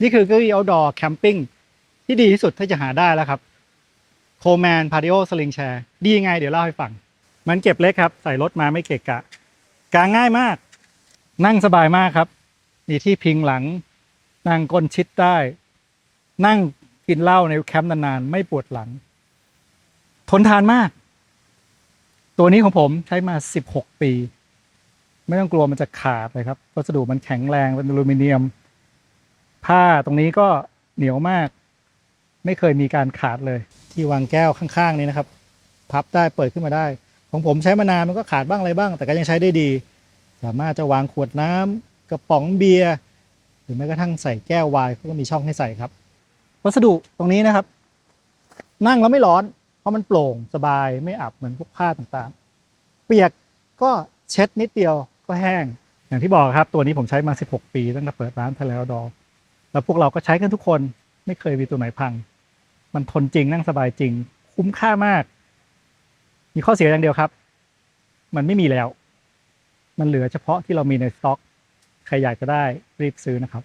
นี่คือเก้าอี้ outdoor camping ที่ดีที่สุดที่จะหาได้แล้วครับโคแมนพา i ิโอสลิงแชร์ดียังไงเดี๋ยวเล่าให้ฟัง มันเก็บเล็กครับ ใส่รถมาไม่เกะกะ กางง่ายมาก นั่งสบายมากครับ มีที่พิงหลัง นั่งก้นชิดได้ นั่งกินเหล้าในแคมป์นานๆ ไม่ปวดหลัง ทนทานมาก ตัวนี้ของผมใช้มา 16 ปี ไม่ต้องกลัวมันจะขาดเลยครับ วัสดุมันแข็งแรงเป็นอลูมิเนียม ผ้าตรงนี้ก็เหนียวมาก ไม่เคยมีการขาดเลย ที่วางแก้วข้างๆนี้นะครับ พับได้เปิดขึ้นมาได้ ของผมใช้มานานมันก็ขาดบ้างอะไรบ้าง แต่ก็ยังใช้ได้ดี สามารถจะวางขวดน้ำกระป๋องเบียร์หรือแม้กระทั่งใส่แก้วไวน์ก็มีช่องให้ใส่ครับ วัสดุตรงนี้นะครับ นั่งแล้วไม่ร้อน เพราะมันโปร่งสบายไม่อับเหมือนพวกผ้าต่างๆ เปียกก็เช็ดนิดเดียวก็แห้ง อย่างที่บอกครับ ตัวนี้ผมใช้มา 16 ปี ตั้งแต่เปิดร้านทะเลดอ แล้วพวกเราก็ใช้กันทุกคนไม่เคยมีตัวไหนพัง มันทนจริงนั่งสบายจริง คุ้มค่ามาก มีข้อเสียอย่างเดียวครับ มันไม่มีแล้ว มันเหลือเฉพาะที่เรามีในสต็อก ใครอยากจะได้รีบซื้อนะครับ